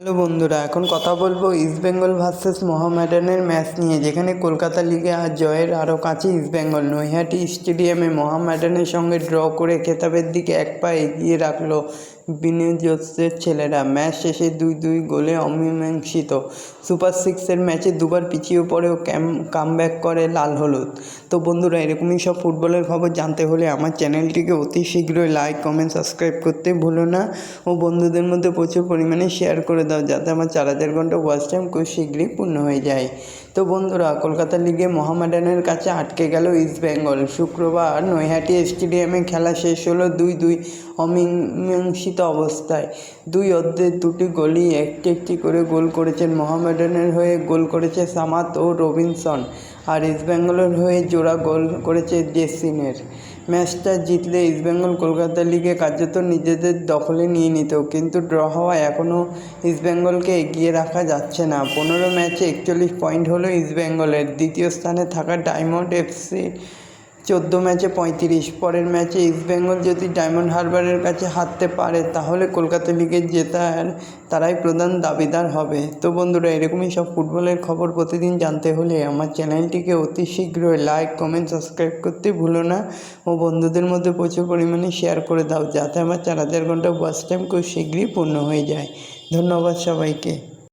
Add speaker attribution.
Speaker 1: Hello বন্ধুরা, এখন কথা বলব ইস্টবেঙ্গল ভার্সেস মোহামেডানের ম্যাচ নিয়ে, যেখানে কলকাতা লিগে আজ জয়ের আরও কাছে ইস্টবেঙ্গল নৈহাটি স্টেডিয়ামে মোহামেডানের সঙ্গে ড্র করে খেতাবের দিকে এক পা এগিয়ে রাখল। বিনিয়োগের ছেলেরা। ম্যাচ শেষে দুই দুই গোলে অমীমাংসিত। সুপার সিক্সের ম্যাচে দুবার পিছিয়ে পড়েও কামব্যাক করে লাল হলুদ। তো বন্ধুরা, এরকমই সব ফুটবলের খবর জানতে হলে আমার চ্যানেলটিকে অতি শীঘ্রই লাইক, কমেন্ট, সাবস্ক্রাইব করতে ভুলো না ও বন্ধুদের মধ্যে প্রচুর পরিমাণে শেয়ার করে দাও যাতে আমার চার হাজার ঘণ্টা ওয়াচ টাইম খুব শীঘ্রই পূর্ণ হয়ে যায়। তো বন্ধুরা, কলকাতা লিগে মোহামেডানের কাছে আটকে গেল ইস্টবেঙ্গল শুক্রবার নৈহাটি স্টেডিয়ামে খেলা শেষ হলো দুই দুই অমীমাংসিত অবস্থায় দুই অর্ধের দুটি গোলই একটি একটি করে গোল করেছেন মোহামেডানের হয়ে গোল করেছে সামাত ও রবিনসন আর ইস্টবেঙ্গলের হয়ে জোড়া গোল করেছে জেসিনের। ম্যাচটা জিতলে ইস্টবেঙ্গল কলকাতা লিগে কার্যত নিজেদের দখলে নিয়ে নিত, কিন্তু ড্র হওয়া এখনও ইস্টবেঙ্গলকে এগিয়ে রাখা যাচ্ছে না। পনেরো ম্যাচে একচল্লিশ পয়েন্ট হলো ইস্টবেঙ্গলের দ্বিতীয় স্থানে থাকা ডায়মন্ড এফসি চোদ্দ ম্যাচে পঁয়ত্রিশ, পরের ম্যাচে ইস্টবেঙ্গল যদি ডায়মন্ড হারবারের কাছে হারতে পারে, তাহলে কলকাতা লিগের জেতার তারাই প্রধান দাবিদার হবে। তো বন্ধুরা, এরকমই সব ফুটবলের খবর প্রতিদিন জানতে হলে আমার চ্যানেলটিকে অতি শীঘ্রই লাইক, কমেন্ট, সাবস্ক্রাইব করতে ভুলো না ও বন্ধুদের মধ্যে প্রচুর পরিমাণে শেয়ার করে দাও, যাতে আমার চার হাজার ঘণ্টা ওয়াচ টাইম খুব শীঘ্রই পূর্ণ হয়ে যায়। ধন্যবাদ সবাইকে।